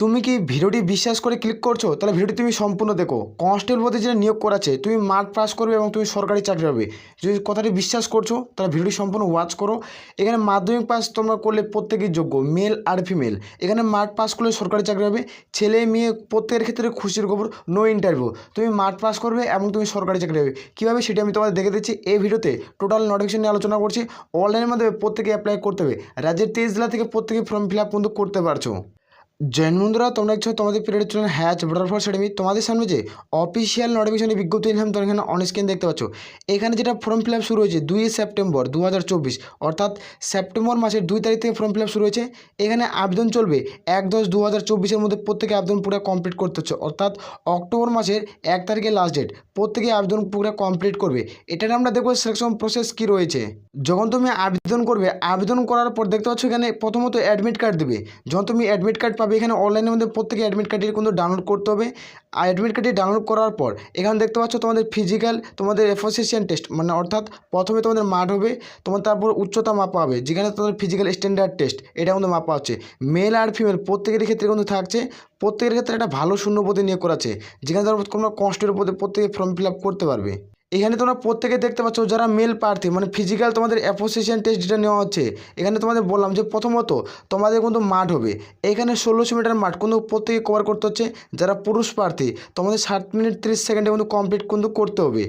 তুমি কি ভিডিওটি বিশ্বাস করে ক্লিক করছ? তাহলে ভিডিওটি তুমি সম্পূর্ণ দেখো। কনস্টেবল পদে যেটা নিয়োগ করাছে তুমি মার্ক পাস করবে এবং তুমি সরকারি চাকরি পাবে। যদি কথাটি বিশ্বাস করছ, তাহলে ভিডিওটি সম্পূর্ণ ওয়াচ করো। এখানে মাধ্যমিক পাস তোমরা করলে প্রত্যেকেই যোগ্য মেল আর ফিমেল এখানে মার্ক পাস করলে সরকারি চাকরি পাবে, ছেলে মেয়ে প্রত্যেকের ক্ষেত্রে খুশির খবর নো ইন্টারভিউ তুমি মার্ক পাস করবে এবং তুমি সরকারি চাকরি পাবে। কীভাবে সেটি আমি তোমাদের দেখে দিচ্ছি। এই ভিডিওতে টোটাল নোটিফিকেশন নিয়ে আলোচনা করছি। অনলাইনের মাধ্যমে প্রত্যেকে অ্যাপ্লাই করতে হবে। রাজ্যের তেইশ জেলা থেকে প্রত্যেকে ফর্ম ফিল আপ কিন্তু করতে পারছ। জৈন বন্ধুরা তোমরা দেখছ তোমাদের পিরিয়ড চ্যানেল হ্যাচ বর্ডার ফোর্স একাডেমি তোমাদের সামনে যে অফিসিয়াল নোটিফিকেশনের বিজ্ঞপ্তি নিলাম তোমরা এখানে অন স্ক্রিন দেখতে পাচ্ছ। এখানে যেটা ফর্ম ফিল শুরু হয়েছে দুই সেপ্টেম্বর দু হাজার চব্বিশ, অর্থাৎ সেপ্টেম্বর মাসের দুই তারিখ থেকে ফর্ম ফিল শুরু হয়েছে। এখানে আবেদন চলবে এক দশ দু হাজার চব্বিশের মধ্যে প্রত্যেকে আবেদন পুরো কমপ্লিট করতে হচ্ছে, অর্থাৎ অক্টোবর মাসের এক তারিখে লাস্ট ডেট প্রত্যেকে আবেদন পুরো কমপ্লিট করবে। এটার আমরা দেখব সিলেকশন প্রসেস কী রয়েছে। যখন তুমি আবেদন করবে, আবেদন করার পর দেখতে পাচ্ছ এখানে প্রথমত অ্যাডমিট কার্ড দেবে। যখন তুমি অ্যাডমিট কার্ড পাবে এখানে অনলাইনের মধ্যে প্রত্যেকে অ্যাডমিট কার্ডটি কিন্তু ডাউনলোড করতে হবে। আর অ্যাডমিট কার্ডটি ডাউনলোড করার পর, এখানে দেখতে পাচ্ছ তোমাদের ফিজিক্যাল তোমাদের এফোসিয়েশন টেস্ট মানে অর্থাৎ প্রথমে তোমাদের মাঠ হবে, তোমার তারপর উচ্চতা মাপা হবে, যেখানে তোমাদের ফিজিক্যাল স্ট্যান্ডার্ড টেস্ট এটা কিন্তু মাপা হচ্ছে। মেল আর ফিমেল প্রত্যেকের ক্ষেত্রে কিন্তু থাকছে, প্রত্যেকের ক্ষেত্রে একটা ভালো শূন্যপদে নিয়োগ করাচ্ছে যেখানে তোমরা কোনো কষ্টের পদে প্রত্যেকে ফর্ম ফিল করতে পারবে। এখানে তোমরা প্রত্যেকে দেখতে পাচ্ছ যারা মেল প্রার্থী মানে ফিজিক্যাল তোমাদের অ্যাপোসিয়েশন টেস্ট যেটা নেওয়া হচ্ছে, এখানে তোমাদের বললাম যে প্রথমত তোমাদের কিন্তু মাঠ হবে। এখানে ষোলোশো মিটার মাঠ কিন্তু প্রত্যেকে কভার করতে হচ্ছে। যারা পুরুষ প্রার্থী, তোমাদের ষাট মিনিট তিরিশ সেকেন্ডে কিন্তু কমপ্লিট কিন্তু করতে হবে।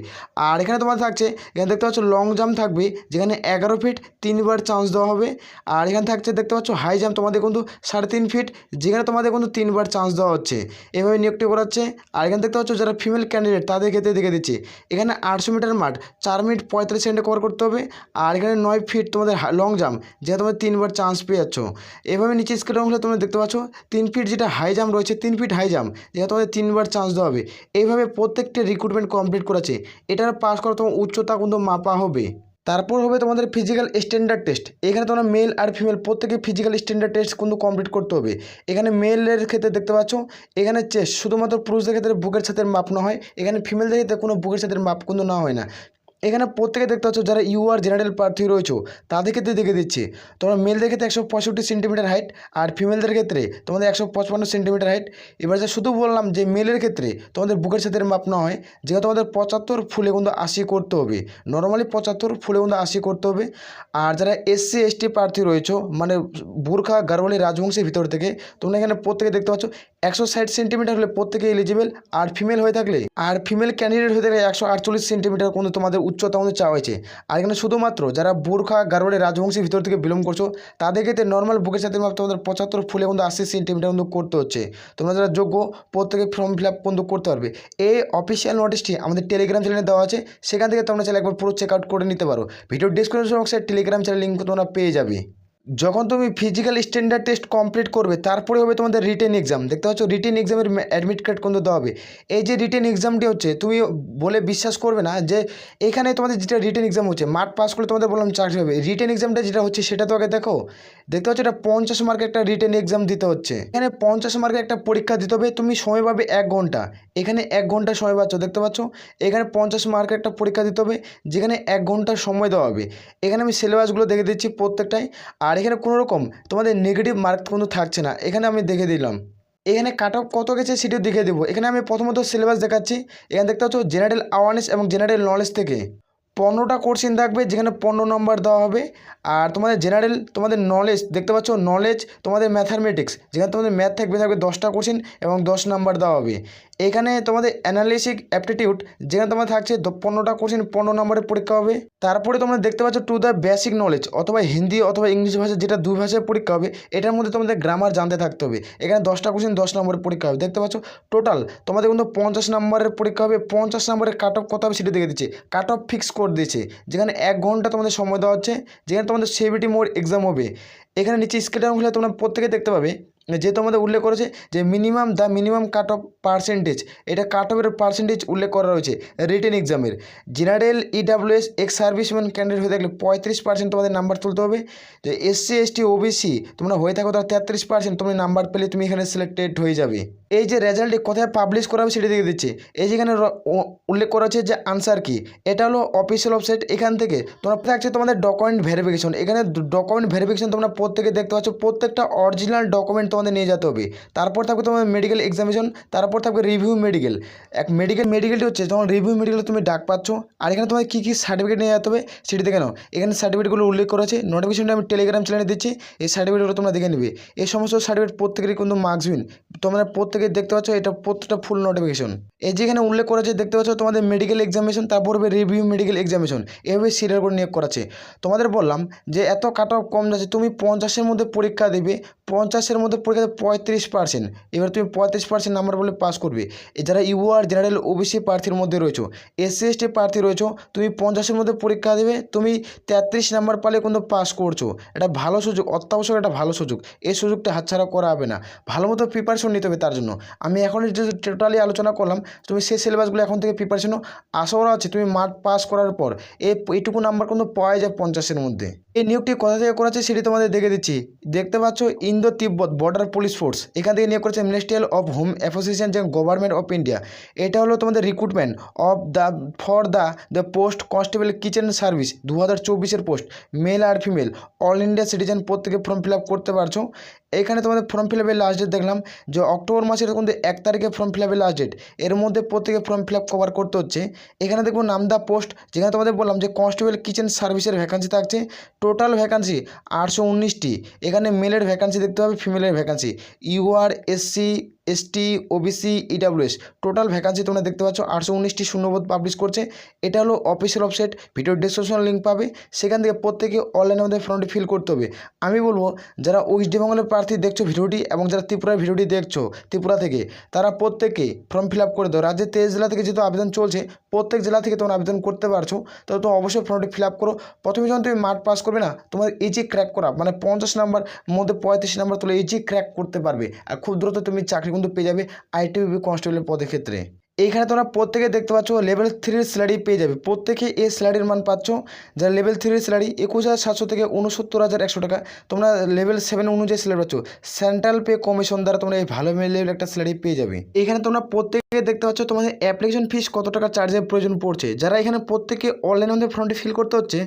আর এখানে তোমাদের থাকছে, এখানে দেখতে পাচ্ছ লং জাম্প থাকবে, যেখানে এগারো ফিট তিনবার চান্স দেওয়া হবে। আর এখানে থাকছে, দেখতে পাচ্ছ হাই জাম্প তোমাদের কিন্তু সাড়ে তিন ফিট যেখানে তোমাদের কিন্তু তিনবার চান্স দেওয়া হচ্ছে। এভাবে নিয়োগটি করাচ্ছে আর এখানে দেখতে পাচ্ছ যারা ফিমেল ক্যান্ডিডেট তাদের ক্ষেত্রে দেখে দিচ্ছে। এখানে আটশো মিটার মাঠ, চার মিনিট পঁয়তাল্লিশ সেকেন্ডে কভার করতে হবে। আর এখানে নয় ফিট তোমাদের লং জাম্প যেটা তোমাদের তিনবার চান্স পেয়ে যাচ্ছ। এভাবে নিচে স্কেল অংশে তোমরা দেখতে পাচ্ছ, তিন ফিট যেটা হাই জাম্প রয়েছে, তিন ফিট হাই জাম্প যেটা তোমাদের তিনবার চান্স দেওয়া হবে। এইভাবে প্রত্যেকটা রিক্রুটমেন্ট কমপ্লিট করেছে। এটার পাস করা তোমার উচ্চতা কিন্তু মাপা হবে। তারপর হবে তোমাদের ফিজিক্যাল স্ট্যান্ডার্ড টেস্ট এখানে তোমরা মেল আর ফিমেল প্রত্যেকে ফিজিক্যাল স্ট্যান্ডার্ড টেস্ট কিন্তু কমপ্লিট করতে হবে। এখানে মেলের ক্ষেত্রে দেখতে পাচ্ছ, এখানে চেস্ট শুধুমাত্র পুরুষদের ক্ষেত্রে বুকের সাথে মাপ না হয়, এখানে ফিমেলদের ক্ষেত্রে কোনো বুকের সাথে মাপ কিন্তু না হয় না। এখানে প্রত্যেকে দেখতে পাচ্ছ যারা ইউআর জেনারেল প্রার্থী রয়েছে তাদের ক্ষেত্রে দেখে দিচ্ছি। তোমরা মেলদের ক্ষেত্রে একশো পঁয়ষট্টি সেন্টিমিটার হাইট আর ফিমেলদের ক্ষেত্রে তোমাদের একশো পঁচপান্ন সেন্টিমিটার হাইট এবার যে শুধু বললাম যে মেলের ক্ষেত্রে তোমাদের বুকের সাথে মাপ না হয় যেহেতু তোমাদের পঁচাত্তর ফুলে কিন্তু আশি করতে হবে। নর্মালি পঁচাত্তর ফুলে কিন্তু আশি করতে হবে। আর যারা এসসি এসটি প্রার্থী রয়েছে মানে বুর্খা গারওয়ালি রাজবংশের ভিতর থেকে, তোমরা এখানে প্রত্যেকে দেখতে পাচ্ছ একশো ষাট সেন্টিমিটার হলে প্রত্যেকে এলিজিবল আর ফিমেল হয়ে থাকলে, আর ফিমেল ক্যান্ডিডেট হয়ে থাকলে একশো আটচল্লিশ সেন্টিমিটার কিন্তু তোমাদের উচ্চতা অনুযায়ী চাওয়া হয়েছে। আর এখানে শুধুমাত্র যারা বোরখা, গারোয়ালি রাজবংশীর ভিতর থেকে বিলং করছ, তাদের ক্ষেত্রে নর্মাল বুকের সাথে মাপ তোমাদের পঁচাত্তর ফুলে কিন্তু আশি সেন্টিমিটার কিন্তু করতে হচ্ছে। তোমরা যারা যোগ্য, প্রত্যেকে ফর্ম ফিল আপ কিন্তু করতে পারবে। এই অফিসিয়াল নোটিশটি আমাদের টেলিগ্রাম চ্যানেলে দেওয়া আছে, সেখান থেকে তোমরা চাইলে একবার পুরো চেক আউট করে নিতে পারো। ভিডিও ডিসক্রিপশন বক্সে টেলিগ্রাম চ্যানেল লিঙ্ক তোমরা পেয়ে যাবে। যখন তুমি ফিজিক্যাল স্ট্যান্ডার্ড টেস্ট কমপ্লিট করবে, তারপরে হবে তোমাদের রিটেন এক্সাম দেখতে পাচ্ছ রিটেন এক্সামের অ্যাডমিট কার্ড কিন্তু দেওয়া হবে। এই যে রিটেন এক্সামটি হচ্ছে, তুমি বলে বিশ্বাস করবে না যে, এখানে তোমাদের যেটা রিটেন এক্সাম হচ্ছে মাঠ পাস করলে তোমাদের বললাম চাকরি হবে। রিটেন এক্সামটা যেটা হচ্ছে, সেটা তো আগে দেখো। দেখতে পাচ্ছ, এটা পঞ্চাশ মার্কের একটা রিটেন এক্সাম দিতে হচ্ছে। এখানে পঞ্চাশ মার্কের একটা পরীক্ষা দিতে হবে, তুমি সময় পাবে এক ঘণ্টা। এখানে এক ঘণ্টা সময় পাচ্ছ, দেখতে পাচ্ছ? এখানে পঞ্চাশ মার্কের একটা পরীক্ষা দিতে হবে, যেখানে এক ঘণ্টা সময় দেওয়া হবে। এখানে আমি সিলেবাসগুলো দেখে দিচ্ছি প্রত্যেকটাই আর এখানে কোনো রকম তোমাদের নেগেটিভ মার্ক কিন্তু থাকছে না। এখানে আমি দেখে দিলাম। এখানে কাট অফ কত গেছে সেটিও দেখে দেবো। এখানে আমি প্রথমত সিলেবাস দেখাচ্ছি। এখানে দেখতে পাচ্ছ জেনারেল অ্যাওয়ারনেস এবং জেনারেল নলেজ থেকে পনেরোটা কোশ্চেন থাকবে, যেখানে পনেরো নম্বর দেওয়া হবে। আর তোমাদের জেনারেল তোমাদের নলেজ দেখতে পাচ্ছ নলেজ তোমাদের ম্যাথামেটিক্স যেখানে তোমাদের ম্যাথ থাকবে থাকবে দশটা কোশ্চেন এবং দশ নম্বর দেওয়া হবে। এখানে তোমাদের অ্যানালিসিক অ্যাপটিটিউড যেখানে তোমার থাকছে পনেরোটা কোশ্চেন পনেরো নম্বরের পরীক্ষা হবে। তারপরে তোমরা দেখতে পাচ্ছ টু দ্য বেসিক নলেজ অথবা হিন্দি অথবা ইংলিশ ভাষা যেটা দুই ভাষায় পরীক্ষা হবে, এটার মধ্যে তোমাদের গ্রামার জানতে থাকতে হবে। এখানে দশটা কোশ্চেন দশ নম্বরের পরীক্ষা হবে। দেখতে পাচ্ছ টোটাল তোমাদের কিন্তু পঞ্চাশ নম্বরের পরীক্ষা হবে। পঞ্চাশ নম্বরের কাট অফ কত হবে সেটা দেখে দিচ্ছে। কাট অফ ফিক্স করে দিয়েছে। যেখানে এক ঘণ্টা তোমাদের সময় দেওয়া হচ্ছে। যেখানে তোমাদের সেভিটি মোড এক্সাম হবে। এখানে নিচে স্কেটার হলে তোমরা প্রত্যেকে দেখতে পাবে। যে তোমাদের উল্লেখ করেছে যে minimum the minimum cut off percentage এটা কাট অফের পার্সেন্টেজ উল্লেখ করা রয়েছে রিটেন এক্সামের general EWS ex serviceman candidate হয়ে থাকলে পঁয়ত্রিশ পার্সেন্ট তোমাদের নাম্বার তুলতে হবে। যে এসসি এসটি ওবিসি তোমরা হয়ে থাকো তার তেত্রিশ পার্সেন্ট তুমি নাম্বার পেলে তুমি এখানে সিলেক্টেড হয়ে যাবে। এই যে রেজাল্টটি কোথায় পাবলিশ করা হবে সেটি দেখে দিচ্ছে। এই যেখানে উল্লেখ করা হচ্ছে যে আনসার কি, এটা হলো অফিসিয়াল ওয়েবসাইট এখান থেকে। তোমরা থাকছে তোমাদের ডকুমেন্ট ভেরিফিকেশন এখানে ডকুমেন্ট ভেরিফিকেশন তোমরা প্রত্যেকে দেখতে পাচ্ছ, প্রত্যেকটা অরিজিনাল ডকুমেন্ট তোমাদের নিয়ে যেতে হবে। তারপর থাকবে তোমাদের মেডিকেল এক্সামিনেশন তারপর থাকবে রিভিউ মেডিকেল এক মেডিকেল মেডিকেলটি হচ্ছে তোমার রিভিউ মেডিকেলে তুমি ডাক পাচ্ছ, আর এখানে তোমার কী কী সার্টিফিকেট নিয়ে যেতে হবে সেটি দেখে নাও। এখানে সার্টিফিকেটগুলো উল্লেখ করা আছে। নোটিফিকেশনটা আমি টেলিগ্রাম চ্যানেলে দিচ্ছি, এই সার্টিফিকেটগুলো তোমরা দেখে নেবে। এই সমস্ত সার্টিফিকেট প্রত্যেকেরই কিন্তু মার্কসবিন তোমরা প্রত্যেকে দেখতে পাচ্ছ এটা প্রত্যেকটা ফুল নোটিফিকেশন এই যেখানে উল্লেখ করা আছে, দেখতে পাচ্ছ তোমাদের মেডিকেল এক্সামিনেশন তারপর হবে রিভিউ মেডিকেল এক্সামিনেশন এভাবে সিরিয়াল করে নিয়োগ করা আছে। তোমাদের বললাম যে এত কাট অফ কম যাচ্ছে, তুমি পঞ্চাশের মধ্যে পরীক্ষা দেবে পঞ্চাশের মধ্যে পরীক্ষা পঁয়ত্রিশ পার্সেন্ট এবার তুমি পঁয়ত্রিশ পার্সেন্ট নাম্বার বলে পাস করবে। যারা ইউআর জেনারেল ওবিসি প্রার্থীর মধ্যে রয়েছো। এসসি এসটি প্রার্থী রয়েছো। তুমি পঞ্চাশের মধ্যে পরীক্ষা দেবে। তুমি তেত্রিশ নাম্বার পালে কিন্তু পাস করছ। এটা ভালো সুযোগ, অত্যাবশ্যক একটা ভালো সুযোগ। এই সুযোগটা হাতছাড়া করা হবে না। ভালো মতো প্রিপারেশন নিতে হবে তার জন্য। আমি এখন যে টোটালি আলোচনা করলাম, তুমি সেই সিলেবাসগুলো এখন থেকে প্রিপারেশনও আশা করা হচ্ছে তুমি মাঠ পাস করার পর এই এইটুকু নাম্বার কিন্তু পাওয়া যায় পঞ্চাশের মধ্যে। এই নিয়োগটি কোথা থেকে করা হচ্ছে সেটি তোমাদের দেখে দিচ্ছি। দেখতে পাচ্ছ Indo Tibet border police force এখান থেকে নিয়োগ করেছে মিনিস্ট্রিয়াল অফ হোম অ্যাসোসিয়েশন যে গভর্নমেন্ট অফ ইন্ডিয়া এটা হলো তোমাদের recruitment of the for the the post constable kitchen service দু হাজার চব্বিশের পোস্ট মেল আর ফিমেল অল ইন্ডিয়া সিটিজেন প্রত্যেকে ফর্ম ফিল আপ করতে পারছ। এখানে তোমাদের ফর্ম ফিল আপের লাস্ট ডেট দেখলাম, যে অক্টোবর মাসের কিন্তু এক তারিখে ফর্ম ফিল আপের লাস্ট ডেট এর মধ্যে প্রত্যেকে ফর্ম ফিল আপ কভার করতে হচ্ছে। এখানে দেখব নামদা পোস্ট যেখানে তোমাদের বললাম যে কনস্টেবল কিচেন সার্ভিসের ভ্যাকান্সি থাকছে। টোটাল ভ্যাকান্সি আটশো উনিশটি, এখানে মেলের ভ্যাকান্সি দেখতে হবে ফিমেলের vacancy UR SC ST OBC EWS total vacancy তোমরা দেখতে পাচ্ছ, আটশো উনিশটি শূন্যবোধ পাবলিশ করছে। এটা হলো official website video description link পাবে। সেখান থেকে প্রত্যেকে অনলাইনে আমাদের ফর্মটি ফিল করতে হবে। আমি বলব, যারা ওয়েস্ট বেঙ্গলের প্রার্থী দেখছ ভিডিওটি এবং যারা ত্রিপুরার ভিডিওটি দেখছ ত্রিপুরা থেকে, তারা প্রত্যেকে ফর্ম ফিল আপ করে দাও। রাজ্যের তেইশ জেলা থেকে যেহেতু আবেদন চলছে, প্রত্যেক জেলা থেকে তোমরা আবেদন করতে পারছ তো অবশ্যই ফর্মটি ফিল আপ করো। প্রথমে যখন তুমি মাঠ পাস করবে না, তোমার ইজি ক্র্যাক করা মানে পঞ্চাশ নাম্বার মধ্যে পঁয়ত্রিশ নাম্বার তুলে ইজি ক্র্যাক করতে পারবে। আর খুব দ্রুত তুমি চাকরি কিন্তু পেয়ে যাবে আইটিবি কনস্টেবলের পদের ক্ষেত্রে। এইখানে তোমরা প্রত্যেকে দেখতে পাচ্ছ লেভেল থ্রির স্যালারি পেয়ে যাবে। প্রত্যেকে এই স্যালারির মান পাচ্ছ। যারা লেভেল থ্রির স্যালারি একুশ হাজার সাতশো থেকে উনসত্তর হাজার একশো টাকা, তোমরা লেভেল সেভেন অনুযায়ী স্যালারি পাচ্ছ। সেন্ট্রাল পে কমিশন দ্বারা তোমরা এই ভালো লেভেল একটা স্যালারি পেয়ে যাবে। এখানে তোমরা প্রত্যেকে দেখতে পাচ্ছ তোমাদের অ্যাপ্লিকেশন ফিস কত টাকা চার্জের প্রয়োজন পড়ছে। যারা এখানে প্রত্যেকে অনলাইনে আমাদের ফর্মটি ফিল করতে হচ্ছে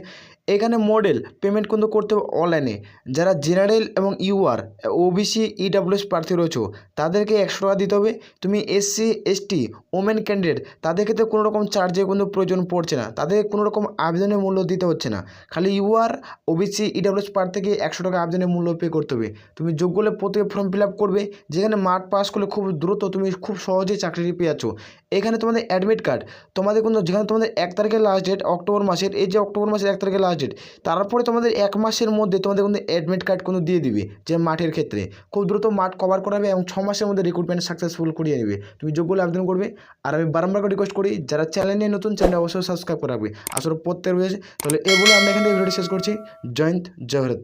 এখানে মডেল পেমেন্ট কিন্তু করতে হবে অনলাইনে যারা জেনারেল এবং ইউআর ওবিসি ইডাব্লিউএস প্রার্থী রয়েছে, তাদেরকে একশো টাকা দিতে হবে। তুমি এসসি এসটি ওমেন ক্যান্ডিডেট তাদের ক্ষেত্রে কোনো রকম চার্জের কোনো প্রয়োজন পড়ছে না। তাদের কোনো রকম আবেদনের মূল্য দিতে হচ্ছে না। খালি ইউআর ওবিসি ইডাব্লিউএস প্রার্থীকে একশো টাকা আবেদনের মূল্য পে করতে হবে। তুমি যোগ্য হলে প্রত্যেকে ফর্ম ফিল করবে। যেখানে মাঠ পাস করলে খুব দ্রুত তুমি খুব সহজেই চাকরিটি পেয়ে যাচ্ছ। এখানে তোমাদের অ্যাডমিট কার্ড তোমাদের কিন্তু যেখানে তোমাদের এক তারিখের লাস্ট ডেট অক্টোবর মাসের, এই যে অক্টোবর মাসের এক তারিখের লাস্ট ডেট তারপরে তোমাদের এক মাসের মধ্যে তোমাদের কিন্তু অ্যাডমিট কার্ড কোনো দিয়ে দিবে যে মাঠের ক্ষেত্রে। খুব দ্রুত মাঠ কভার করাবে এবং ছ মাসের মধ্যে রিক্রুটমেন্ট সাকসেসফুল করিয়ে নেবে। তুমি যোগ্য হলে আবেদন করবে। আর আমি বারম্বার করে রিকোয়েস্ট করি, যারা চ্যানেলে নতুন চ্যানেল অবশ্যই সাবস্ক্রাইব করাবে আসলে প্রত্যেক রয়েছে তাহলে এগুলো আমরা এখান থেকে ভিডিওটি শেষ করছি। জয়ন্ত জয়রত